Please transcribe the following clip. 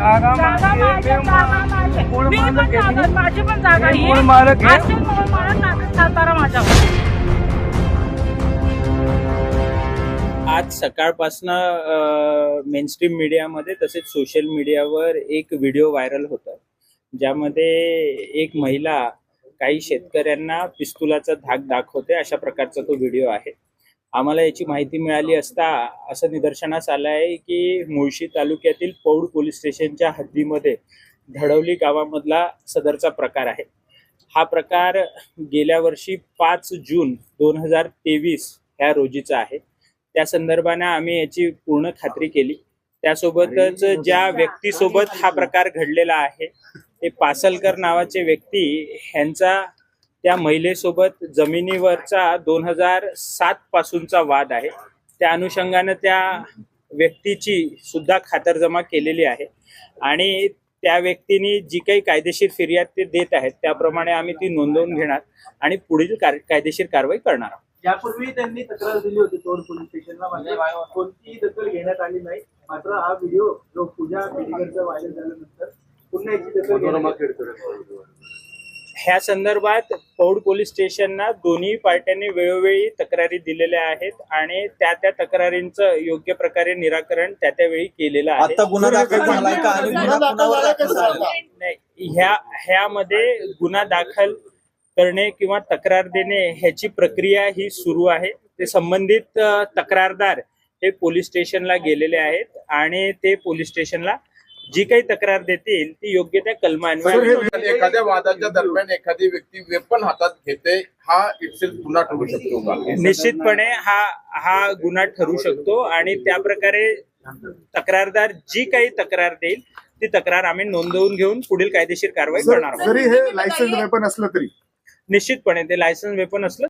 जागा जागा माझी जागा माझी. मूळ मी पण मालक आहे जागा-. माझी पण जागा. मूळ मालक आहे. असेल मूळ मालक सातारा माझ्यावर आज सकाळपासनं मेनस्ट्रीम मीडियामध्ये तसेच सोशल मीडियावर एक व्हिडिओ व्हायरल होता ज्यामध्ये एक महिला काही शेतकऱ्यांना पिस्तुलाचा धाक दाखवते अशा प्रकारचा तो व्हिडिओ आहे आम्हाला याची माहिती मिळाली असता असं निदर्शनास आलं आहे की मुळशी तालुक्यातील पौड पोलीस स्टेशनच्या हद्दीमध्ये धडवली गावामधला सदरचा प्रकार आहे. हा प्रकार गेल्या वर्षी पाच जून दोन हजार तेवीस ह्या रोजीचा आहे. त्या संदर्भाने आम्ही याची पूर्ण खात्री केली. त्यासोबतच ज्या व्यक्तीसोबत हा प्रकार घडलेला आहे ते पासलकर नावाचे व्यक्ती ह्यांचा त्या महिलेसोबत जमिनीवरचा दोन हजार सात पासूनचा वाद आहे. त्या अनुषंगानं त्या व्यक्तीची सुद्धा खातरजमा केलेली आहे. आणि त्या व्यक्तीने जी काही कायदेशीर फिर्याद ते देत आहेत त्याप्रमाणे आम्ही ती नोंदवून घेणार आणि पुढील कार- कायदेशीर कारवाई करणार आहोत. यापूर्वी त्यांनी तक्रार दिली होती तोड पोलीस स्टेशनला मात्र कोणतीही दखल घेण्यात आली नाही. मात्र हा व्हिडिओ जो पूजा पेडीकरचा व्हायरल झाल्यानंतर पुन्हा याची दखल. ह्या संदर्भात पौड पोलीस स्टेशनना दोन्ही पार्ट्यांनी वेळोवेळी तक्रारी दिलेल्या आहेत आणि त्या त्या तक्रारींचं योग्य प्रकारे निराकरण त्या त्यावेळी केलेलं आहे. आता गुन्हा दाखल झालाय का? आणि गुन्हा कुणावर दाखल झाला नाही ह्या ह्यामध्ये गुन्हा दाखल करणे किंवा तक्रार देणे ह्याची प्रक्रिया ही सुरू आहे. ते संबंधित तक्रारदार हे पोलीस स्टेशनला गेलेले आहेत आणि ते पोलीस स्टेशनला जी काही तक्रार देतील ती योग्य त्या कलमान्वये एखाद्या वादाच्या दरम्यान एखादी व्यक्ती वेपन हातात घेते हा इट्सेल्फ गुन्हा ठरू शकतो का? निश्चितपणे हा हा गुन्हा ठरू शकतो आणि त्या प्रकारे तक्रारदार जी काही तक्रार देईल ती तक्रार आम्ही नोंदवून घेऊन पुढील कायदेशीर कारवाई करणार आहोत. जरी हे लायसन्स वेपन असलं तरी. निश्चितपणे ते लायसन्स वेपन असलं